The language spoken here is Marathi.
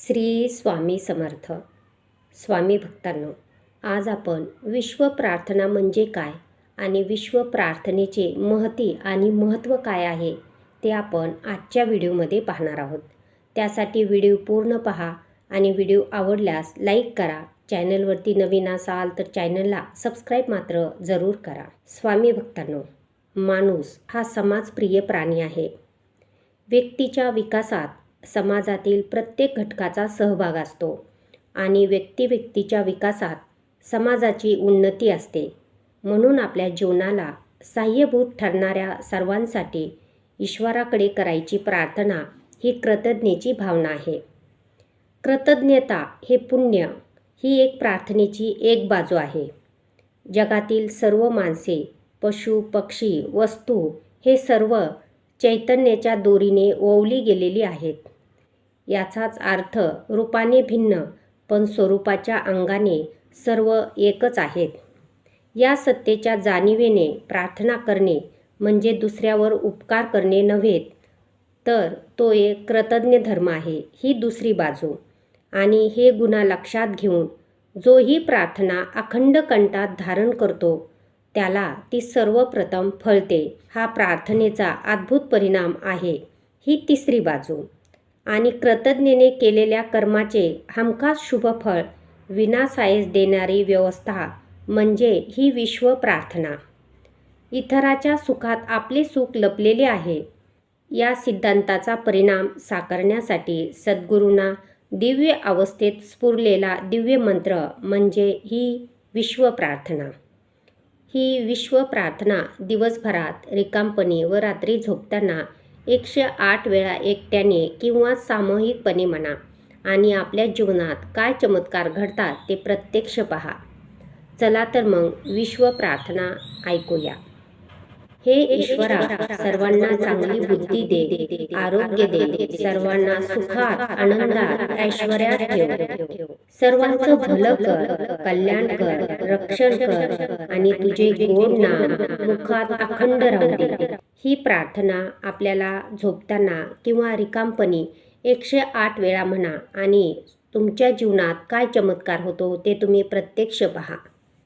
श्री स्वामी समर्थ. स्वामी भक्तांनो आज आपण विश्व प्रार्थना म्हणजे काय आणि विश्व प्रार्थनेचे महती आणि महत्त्व काय आहे ते आपण आजच्या व्हिडिओमध्ये पाहणार आहोत. त्यासाठी व्हिडिओ पूर्ण पहा आणि व्हिडिओ आवडल्यास लाईक करा. चॅनलवरती नवीन असाल तर चॅनलला सबस्क्राईब मात्र जरूर करा. स्वामी भक्तांनो माणूस हा समाजप्रिय प्राणी आहे. व्यक्तीच्या विकासात समाजातील प्रत्येक घटकाचा सहभाग असतो आणि व्यक्ती व्यक्तीच्या विकासात समाजाची उन्नती असते. म्हणून आपल्या जीवनाला साह्यभूत ठरणाऱ्या सर्वांसाठी ईश्वराकडे करायची प्रार्थना ही कृतज्ञेची भावना आहे. कृतज्ञता हे पुण्य ही एक प्रार्थनेची एक बाजू आहे. जगातील सर्व माणसे पशु पक्षी वस्तू हे सर्व चैतन्याच्या दोरीने ओवली गेलेली आहेत. याचाच अर्थ रूपाने भिन्न पण स्वरूपाच्या अंगाने सर्व एकच आहेत. या सत्तेच्या जाणीवेने प्रार्थना करणे म्हणजे दुसऱ्यावर उपकार करणे नव्हे तर तो एक कृतज्ञ धर्म आहे ही दुसरी बाजू. आणि हे गुन्हा लक्षात घेऊन जो ही प्रार्थना अखंड कंठात धारण करतो त्याला ती सर्वप्रथम फळते. हा प्रार्थनेचा अद्भुत परिणाम आहे. ही तिसरी बाजू. आणि कृतज्ञेने केलेल्या कर्माचे हमखास शुभफळ विनासायस देणारी व्यवस्था म्हणजे ही विश्व प्रार्थना. इतराच्या सुखात आपले सुख लपलेले आहे. या सिद्धांताचा परिणाम साकारण्यासाठी सद्गुरूंना दिव्य अवस्थेत स्फुरलेला दिव्य मंत्र म्हणजे ही विश्व प्रार्थना. ही विश्व प्रार्थना दिवसभरात रिकामपणे व रात्री झोपताना एकशे आठ वेळा एकट्याने किंवा सामूहिकपणे म्हणा आणि आपल्या जीवनात काय चमत्कार घडतात ते प्रत्यक्ष पहा. चला तर मग विश्व प्रार्थना ऐकूया. हे ईश्वरा सर्वांना चांगली बुद्धी दे आरोग्य दे सर्वांना सुखात आनंदात ऐश्वर्यात ठेव. सर्वांचं भलं कर कल्याण कर रक्षण कर आणि तुझे गोड नाम मुखात अखंड राहू दे. ही प्रार्थना आपल्याला झोपताना किंवा रिकामपणी एकशे आठ वेळा म्हणा आणि तुमच्या जीवनात काय चमत्कार होतो ते तुम्ही प्रत्यक्ष पहा.